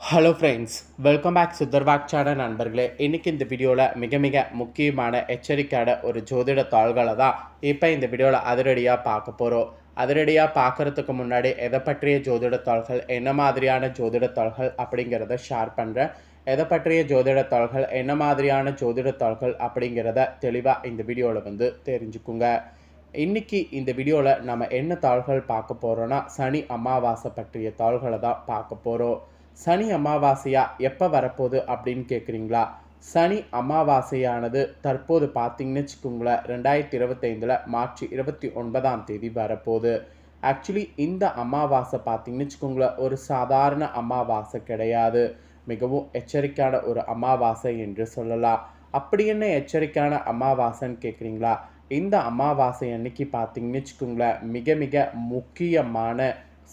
Hello friends welcome back சுதர்வாக் channel நண்பர்களே. இன்றைக்கி இந்த வீடியோவில் மிக மிக முக்கியமான எச்சரிக்கையான ஒரு ஜோதிட தாள்களை தான் இப்போ இந்த வீடியோவில் அதிரடியாக பார்க்க போகிறோம் அதிரடியாக பார்க்குறதுக்கு முன்னாடி எதை பற்றிய ஜோதிட தாள்கள் என்ன மாதிரியான ஜோதிட தாள்கள் அப்படிங்கிறத ஷேர் பண்ணுறேன் எதை பற்றிய ஜோதிட தாள்கள் என்ன மாதிரியான ஜோதிட தாள்கள் அப்படிங்கிறத தெளிவாக இந்த வீடியோவில் வந்து தெரிஞ்சுக்குங்க. இன்னைக்கு இந்த வீடியோவில் நம்ம என்ன தாள்கள் பார்க்க போகிறோன்னா சனி அமாவாசை பற்றிய தாள்களை தான் பார்க்க போகிறோம் சனி அமாவாசையா? எப்போ வரப்போகுது அப்படின்னு கேட்குறீங்களா சனி அமாவாசையானது தற்போது பார்த்தீங்கன்னு வச்சுக்கோங்களேன் ரெண்டாயிரத்தி இருபத்தைந்தில் மார்ச் இருபத்தி ஒன்பதாம் தேதி வரப்போகுது. ஆக்சுவலி இந்த அமாவாசை பார்த்தீங்கன்னு வச்சுக்கோங்களேன் ஒரு சாதாரண அமாவாசை கிடையாது. மிகவும் எச்சரிக்கையான ஒரு அமாவாசை என்று சொல்லலாம். அப்படி என்ன எச்சரிக்கையான அமாவாசைன்னு கேட்குறீங்களா இந்த அமாவாசை அன்னைக்கு பார்த்தீங்கன்னு வச்சுக்கோங்களேன் மிக மிக முக்கியமான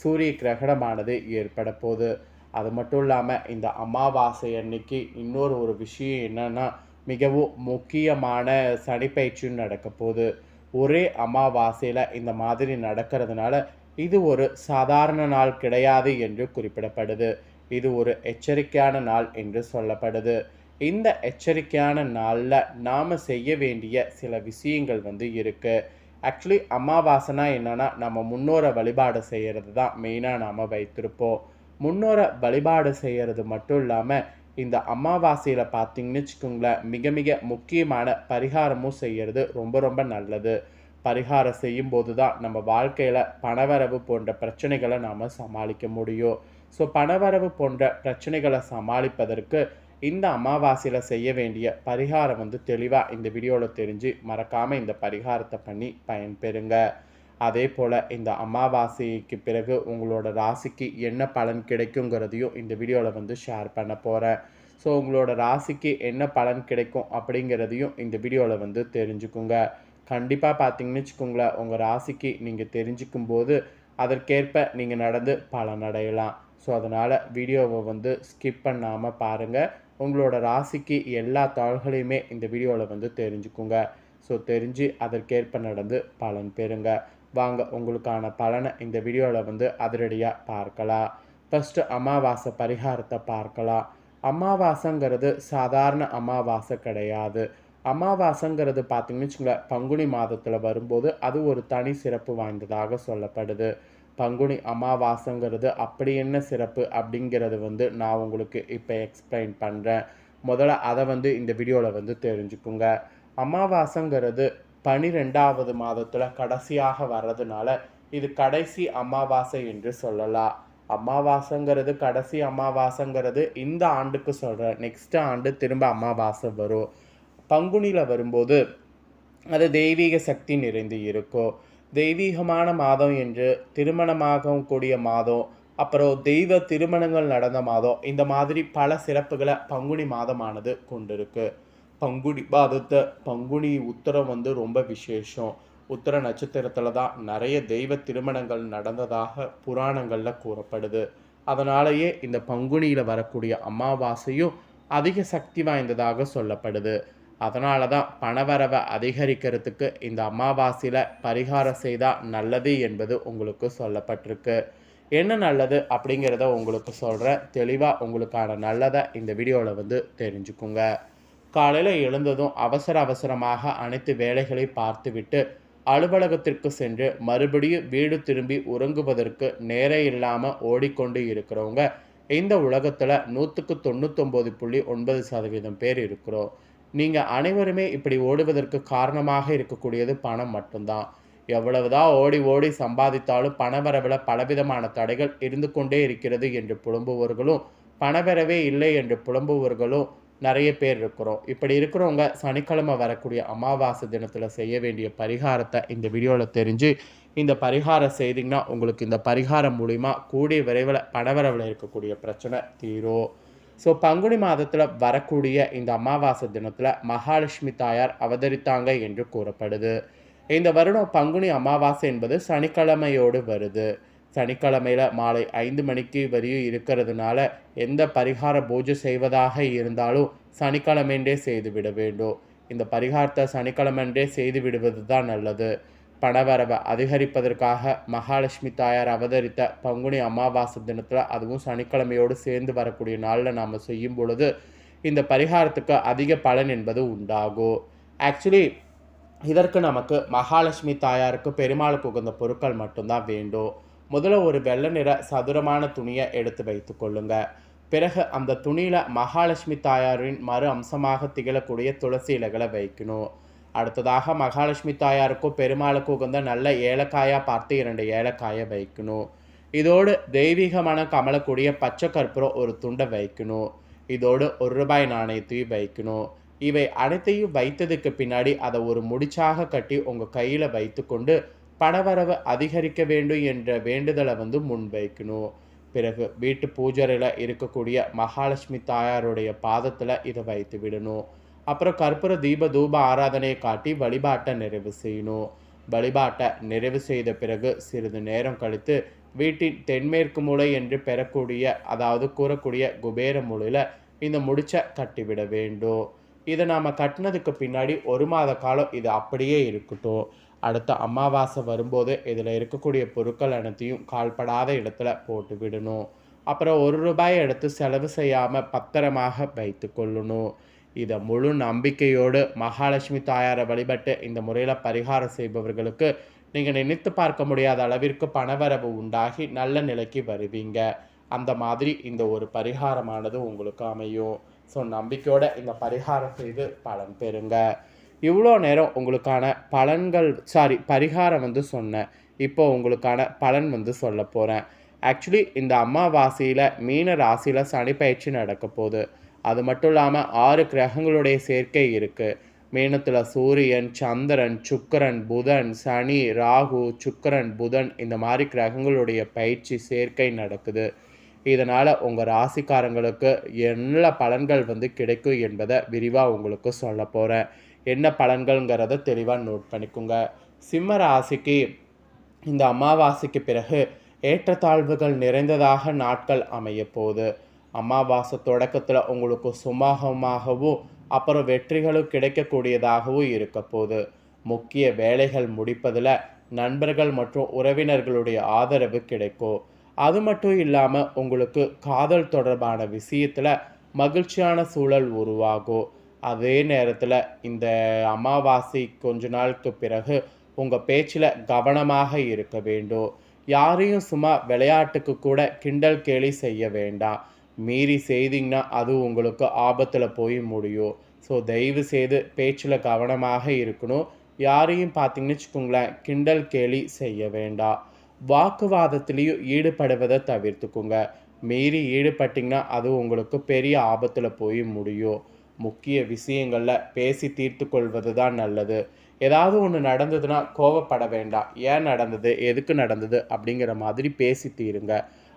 சூரிய கிரகணமானது ஏற்பட போகுது. அது மட்டும் இல்லாமல் இந்த அமாவாசை அன்னைக்கு இன்னொரு ஒரு விஷயம் என்னென்னா மிகவும் முக்கியமான சனிப்பயிற்சியும் நடக்க போகுது. ஒரே அமாவாசையில் இந்த மாதிரி நடக்கிறதுனால இது ஒரு சாதாரண நாள் கிடையாது என்று குறிப்பிடப்படுது. இது ஒரு எச்சரிக்கையான நாள் என்று சொல்லப்படுது. இந்த எச்சரிக்கையான நாளில் நாம் செய்ய வேண்டிய சில விஷயங்கள் வந்து இருக்குது ஆக்சுவலி அமாவாசைனா என்னென்னா நம்ம முன்னோரை வழிபாடு செய்கிறது தான் மெயினாக நாம் வைத்திருப்போம். முன்னோரை வழிபாடு செய்கிறது மட்டும் இல்லாமல் இந்த அமாவாசையில் பார்த்தீங்கன்னு வச்சுக்கோங்களேன் மிக மிக முக்கியமான பரிகாரமும் செய்கிறது ரொம்ப ரொம்ப நல்லது. பரிகாரம் செய்யும்போது தான் நம்ம வாழ்க்கையில் பணவரவு போன்ற பிரச்சனைகளை நாம் சமாளிக்க முடியும். ஸோ பணவரவு போன்ற பிரச்சனைகளை சமாளிப்பதற்கு இந்த அமாவாசையில் செய்ய வேண்டிய பரிகாரம் வந்து தெளிவாக இந்த வீடியோவில் தெரிஞ்சு மறக்காமல் இந்த பரிகாரத்தை பண்ணி பயன்பெறுங்க. அதே போல் இந்த அமாவாசைக்கு பிறகு உங்களோட ராசிக்கு என்ன பலன் கிடைக்குங்கிறதையும் இந்த வீடியோவில் வந்து ஷேர் பண்ண போகிறேன் ஸோ உங்களோட ராசிக்கு என்ன பலன் கிடைக்கும் அப்படிங்கிறதையும் இந்த வீடியோவில் வந்து தெரிஞ்சுக்குங்க. கண்டிப்பாக பார்த்தீங்கன்னு வச்சுக்கோங்களேன் உங்கள் ராசிக்கு நீங்கள் தெரிஞ்சுக்கும் போது அதற்கேற்ப நீங்கள் நடந்து பலனடையலாம் ஸோ அதனால் வீடியோவை வந்து ஸ்கிப் பண்ணாமல் பாருங்கள் உங்களோட ராசிக்கு எல்லா தாள்களையுமே இந்த வீடியோவில் வந்து தெரிஞ்சுக்குங்க. ஸோ தெரிஞ்சு அதற்கேற்ப நடந்து பலன் பெறுங்க. வாங்க உங்களுக்கான பலனை இந்த வீடியோவில் வந்து அதிரடியாக பார்க்கலாம். ஃபஸ்ட்டு அமாவாசை பரிகாரத்தை பார்க்கலாம். அமாவாசைங்கிறது சாதாரண அமாவாசை கிடையாது. அமாவாசைங்கிறது பார்த்தீங்கன்னு வச்சுங்களேன் பங்குனி மாதத்தில் வரும்போது அது ஒரு தனி சிறப்பு வாய்ந்ததாக சொல்லப்படுது. பங்குனி அமாவாசைங்கிறது அப்படி என்ன சிறப்பு அப்படிங்கிறது வந்து நான் உங்களுக்கு இப்போ எக்ஸ்பிளைன் பண்ணுறேன் முதல்ல அதை வந்து இந்த வீடியோவில் வந்து தெரிஞ்சுக்குங்க. அமாவாசைங்கிறது பனிரெண்டாவது மாதத்தில் கடைசியாக வர்றதுனால இது கடைசி அமாவாசை என்று சொல்லலாம். அமாவாசைங்கிறது கடைசி அமாவாசைங்கிறது இந்த ஆண்டுக்கு சொல்கிறேன் நெக்ஸ்ட் ஆண்டு திரும்ப அமாவாசை வரும். பங்குனியில் வரும்போது அது தெய்வீக சக்தி நிறைந்து இருக்கும். தெய்வீகமான மாதம் என்று திருமணமாகவும் கூடிய மாதம் அப்புறம் தெய்வ திருமணங்கள் நடந்த மாதம் இந்த மாதிரி பல சிறப்புகளை பங்குனி மாதமானது கொண்டிருக்கு. பங்குனி பாதத்தை பங்குனி உத்தரம் வந்து ரொம்ப விசேஷம். உத்தர நட்சத்திரத்தில் தான் நிறைய தெய்வ திருமணங்கள் நடந்ததாக புராணங்களில் கூறப்படுது. அதனாலேயே இந்த பங்குனியில் வரக்கூடிய அமாவாசையும் அதிக சக்தி வாய்ந்ததாக சொல்லப்படுது. அதனால தான் பணவரவை அதிகரிக்கிறதுக்கு இந்த அமாவாசையில் பரிகாரம் செய்தால் நல்லது என்பது உங்களுக்கு சொல்லப்பட்டிருக்கு. என்ன நல்லது அப்படிங்கிறத உங்களுக்கு சொல்கிறேன் தெளிவாக உங்களுக்கான நல்லதை இந்த வீடியோவில் வந்து தெரிஞ்சுக்குங்க. காலையில் எழுந்ததும் அவசர அவசரமாக அனைத்து வேலைகளை பார்த்துவிட்டு அலுவலகத்திற்கு சென்று மறுபடியும் வீடு திரும்பி உறங்குவதற்கு நேரம் இல்லாமல் ஓடிக்கொண்டு இருக்கிறவங்க. இந்த உலகத்தில் நூற்றுக்கு தொண்ணூத்தொம்பது புள்ளி ஒன்பது சதவீதம் பேர் இருக்கிறோம். நீங்கள் அனைவருமே இப்படி ஓடுவதற்கு காரணமாக இருக்கக்கூடியது பணம் மட்டும்தான். எவ்வளவுதான் ஓடி ஓடி சம்பாதித்தாலும் பணவரவில் பலவிதமான தடைகள் இருந்து கொண்டே இருக்கிறது என்று புலம்புவர்களும் பணவரவே இல்லை என்று புலம்புவர்களும் நிறைய பேர் இருக்கிறோம். இப்படி இருக்கிறவங்க சனிக்கிழமை வரக்கூடிய அமாவாசை தினத்தில் செய்ய வேண்டிய பரிகாரத்தை இந்த வீடியோவில் தெரிஞ்சு இந்த பரிகாரம் செய்திங்கன்னா உங்களுக்கு இந்த பரிகாரம் மூலிமா கூடிய விரைவில் பணவரவில் இருக்கக்கூடிய பிரச்சனை தீரும். ஸோ பங்குனி மாதத்தில் வரக்கூடிய இந்த அமாவாசை தினத்தில் மகாலட்சுமி தாயார் அவதரித்தாங்க என்று கூறப்படுது. இந்த வருடம் பங்குனி அமாவாசை என்பது சனிக்கிழமையோடு வருது. சனிக்கிழமையில் மாலை ஐந்து மணிக்கு வரையும் இருக்கிறதுனால எந்த பரிகார பூஜை செய்வதாக இருந்தாலும் சனிக்கிழமைன்றே செய்துவிட வேண்டும். இந்த பரிகாரத்தை சனிக்கிழமைன்றே செய்து விடுவது தான் நல்லது. பணவரவை அதிகரிப்பதற்காக மகாலட்சுமி தாயார் அவதரித்த பங்குனி அமாவாசை தினத்தில் அதுவும் சனிக்கிழமையோடு சேர்ந்து வரக்கூடிய நாளில் நாம் செய்யும் பொழுது இந்த பரிகாரத்துக்கு அதிக பலன் என்பது உண்டாகும். ஆக்சுவலி இதற்கு நமக்கு மகாலட்சுமி தாயாருக்கு பெருமாளுக்கு உகந்த பொருட்கள் மட்டும்தான் வேண்டும். முதல்ல ஒரு வெள்ளை நிற சதுரமான துணியை எடுத்து வைத்து கொள்ளுங்க. பிறகு அந்த துணியில் மகாலட்சுமி தாயாரின் மறு அம்சமாக திகழக்கூடிய துளசி இலைகளை வைக்கணும். அடுத்ததாக மகாலட்சுமி தாயாருக்கும் பெருமாளுக்கும் உகந்த நல்ல ஏலக்காயாக பார்த்து இரண்டு ஏலக்காயை வைக்கணும். இதோடு தெய்வீகமான கமலக்கூடிய பச்சை கற்பூரம் ஒரு துண்டை வைக்கணும். இதோடு ஒரு ரூபாய் நாணயத்தையும் வைக்கணும். இவை அனைத்தையும் வைத்ததுக்கு பின்னாடி அதை ஒரு முடிச்சாக கட்டி உங்கள் கையில் வைத்துக்கொண்டு பணவரவு அதிகரிக்க வேண்டும் என்ற வேண்டுதலை வந்து முன்வைக்கணும். பிறகு வீட்டு பூஜரையில் இருக்கக்கூடிய மகாலட்சுமி தாயாருடைய பாதத்தில் இதை வைத்து விடணும். அப்புறம் கற்பூர தீப தூப ஆராதனையை காட்டி வழிபாட்டை நிறைவு செய்யணும். வழிபாட்டை நிறைவு செய்த பிறகு சிறிது நேரம் கழித்து வீட்டின் தென்மேற்கு மூலை என்று பெறக்கூடிய அதாவது கூறக்கூடிய குபேர மூலையில் இந்த முடிச்சை கட்டிவிட வேண்டும். இதை நாம் கட்டினதுக்கு பின்னாடி ஒரு மாத காலம் இது அப்படியே இருக்கட்டும். அடுத்த அமாவாசை வரும்போது இதில் இருக்கக்கூடிய பொருட்கள் அனைத்தையும் கால்படாத இடத்துல போட்டு விடணும். அப்புறம் ஒரு ரூபாய் எடுத்து செலவு செய்யாமல் பத்திரமாக வைத்து கொள்ளணும். இதை முழு நம்பிக்கையோடு மகாலட்சுமி தாயாரை வழிபட்டு இந்த முறையில் பரிகாரம் செய்பவர்களுக்கு நீங்கள் நினைத்து பார்க்க முடியாத அளவிற்கு பணவரவு உண்டாகி நல்ல நிலைக்கு வருவீங்க. அந்த மாதிரி இந்த ஒரு பரிகாரமானது உங்களுக்கு அமையும். ஸோ நம்பிக்கையோட இந்த பரிகாரம் செய்து பலன் பெறுங்க. இவ்வளோ நேரம் உங்களுக்கான பலன்கள் சாரி பரிகாரம் வந்து சொன்னேன் இப்போ உங்களுக்கான பலன் வந்து சொல்ல போகிறேன் ஆக்சுவலி இந்த அம்மாவாசியில் மீன ராசியில் சனி பயிற்சி நடக்க போகுது. அது மட்டும் இல்லாமல் ஆறு கிரகங்களுடைய சேர்க்கை இருக்குது மீனத்தில் சூரியன் சந்திரன் சுக்கரன் புதன் சனி ராகு சுக்கரன் புதன் இந்த மாதிரி கிரகங்களுடைய பயிற்சி சேர்க்கை நடக்குது. இதனால் உங்கள் ராசிக்காரங்களுக்கு என்ன பலன்கள் வந்து கிடைக்கும் என்பதை விரிவாக உங்களுக்கு சொல்ல போகிறேன் என்ன பலன்கள்ங்கிறத தெளிவாக நோட் பண்ணிக்கோங்க. சிம்ம ராசிக்கு இந்த அமாவாசைக்கு பிறகு ஏற்றத்தாழ்வுகள் நிறைந்ததாக நாட்கள் அமைய போகுது. அமாவாசை தொடக்கத்தில் உங்களுக்கு சுமூகமாகவும் அப்புறம் வெற்றிகளும் கிடைக்கக்கூடியதாகவும் இருக்க போகுது. முக்கிய வேலைகள் முடிப்பதில் நண்பர்கள் மற்றும் உறவினர்களுடைய ஆதரவு கிடைக்கும். அது மட்டும் இல்லாமல் உங்களுக்கு காதல் தொடர்பான விஷயத்தில் மகிழ்ச்சியான சூழல் உருவாகும். அதே நேரத்தில் இந்த அமாவாசை கொஞ்ச நாளுக்கு பிறகு உங்கள் பேச்சில் கவனமாக இருக்க வேண்டும். யாரையும் சும்மா விளையாட்டுக்கு கூட கிண்டல் கேலி செய்ய வேண்டாம். மீறி செய்தீங்கன்னா அது உங்களுக்கு ஆபத்தில் போய் முடியும். ஸோ தயவு செய்து பேச்சில் கவனமாக இருக்கணும். யாரையும் பார்த்தீங்கன்னு வச்சுக்கோங்களேன் கிண்டல் கேலி செய்ய வேண்டாம். வாக்குவாதத்திலையும் ஈடுபடுவதை தவிர்த்துக்குங்க. மீறி ஈடுபட்டிங்கன்னா அது உங்களுக்கு பெரிய ஆபத்தில் போய் முடியும். முக்கிய விஷயங்களில் பேசி தீர்த்து கொள்வது தான் நல்லது. ஏதாவது ஒன்று நடந்ததுன்னா கோவப்பட வேண்டாம். ஏன் நடந்தது? எதுக்கு நடந்தது? அப்படிங்கிற மாதிரி பேசி தீருங்க.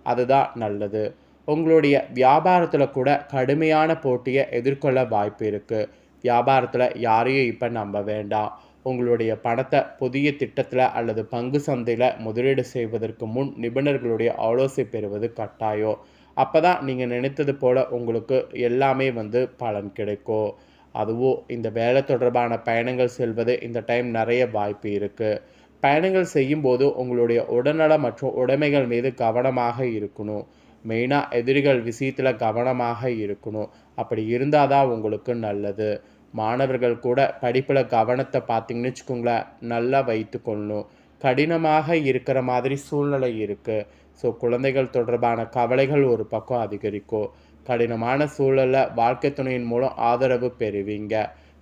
அதுதான் நல்லது. உங்களுடைய வியாபாரத்தில் கூட கடுமையான போட்டியை எதிர்கொள்ள வாய்ப்பு இருக்குது வியாபாரத்தில் யாரையும் இப்போ நம்ப வேண்டாம். உங்களுடைய பணத்தை புதிய திட்டத்தில் அல்லது பங்கு சந்தையில் முதலீடு செய்வதற்கு முன் நிபுணர்களுடைய ஆலோசனை பெறுவது கட்டாயம். அப்போ தான் நீங்கள் நினைத்தது போல் உங்களுக்கு எல்லாமே வந்து பலன் கிடைக்கும். அதுவும் இந்த வேலை தொடர்பான பயணங்கள் செல்வது இந்த டைம் நிறைய வாய்ப்பு இருக்குது பயணங்கள் செய்யும்போது உங்களுடைய உடல்நலம் மற்றும் உடைமைகள் மீது கவனமாக இருக்கணும். மெயினாக எதிரிகள் விஷயத்தில் கவனமாக இருக்கணும். அப்படி இருந்தால் தான் உங்களுக்கு நல்லது. மாணவர்கள் கூட படிப்பில் கவனத்தை பார்த்தீங்கன்னு வச்சுக்கோங்களேன் நல்லா வைத்துக்கொள்ளணும். கடினமாக இருக்கிற மாதிரி சூழ்நிலை இருக்குது ஸோ குழந்தைகள் தொடர்பான கவலைகள் ஒரு பக்கம் அதிகரிக்கும். கடினமான சூழலில் வாழ்க்கை துணையின் மூலம் ஆதரவு பெறுவீங்க.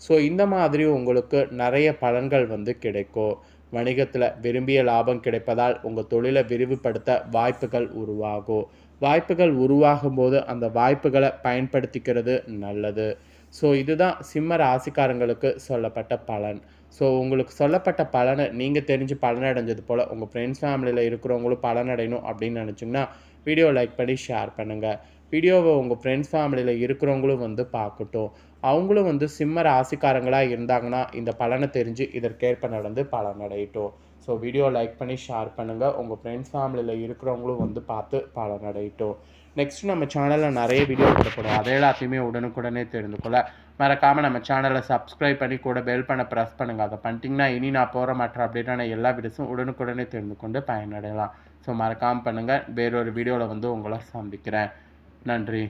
ஸோ இந்த மாதிரி உங்களுக்கு நிறைய பலன்கள் வந்து கிடைக்கும். வணிகத்தில் விரும்பிய லாபம் கிடைப்பதால் உங்கள் தொழிலை விரிவுபடுத்த வாய்ப்புகள் உருவாகும். வாய்ப்புகள் உருவாகும் போது அந்த வாய்ப்புகளை பயன்படுத்திக்கிறது நல்லது. ஸோ இதுதான் சிம்ம ராசிக்காரங்களுக்கு சொல்லப்பட்ட பலன். ஸோ உங்களுக்கு சொல்லப்பட்ட பலனை நீங்கள் தெரிஞ்சு பலனடைஞ்சது போல் உங்கள் ஃப்ரெண்ட்ஸ் ஃபேமிலியில் இருக்கிறவங்களும் பலனடையணும் அப்படின்னு நினச்சிங்கன்னா வீடியோ லைக் பண்ணி ஷேர் பண்ணுங்கள் வீடியோவை உங்கள் ஃப்ரெண்ட்ஸ் ஃபேமிலியில் இருக்கிறவங்களும் வந்து பார்க்கட்டும். அவங்களும் வந்து சிம்ம ராசிக்காரங்களாக இருந்தாங்கன்னா இந்த பலனை தெரிஞ்சு இதற்கேற்ப நடந்து பலனடையட்டும். ஸோ வீடியோ லைக் பண்ணி ஷேர் பண்ணுங்கள் உங்கள் ஃப்ரெண்ட்ஸ் ஃபேமிலியில் இருக்கிறவங்களும் வந்து பார்த்து பலனடையட்டும் நெக்ஸ்ட் நம்ம சேனலில் நிறைய வீடியோ போடப்படும் அதை எல்லாத்தையுமே உடனுக்குடனே தெரிந்து கொள்ள. மறக்காமல் நம்ம சேனலை சப்ஸ்கிரைப் பண்ணி கூட பெல் பண்ண ப்ரெஸ் பண்ணுங்கள் அதை பண்ணிட்டிங்கன்னா இனி நான் போகிற மற்ற அப்டேட்டான எல்லா வீடியோஸும் உடனுக்குடனே தெரிந்து கொண்டு பயனடையலாம். ஸோ மறக்காமல் பண்ணுங்கள் வேறொரு வீடியோவில் வந்து உங்களை சந்திக்கிறேன். நன்றி.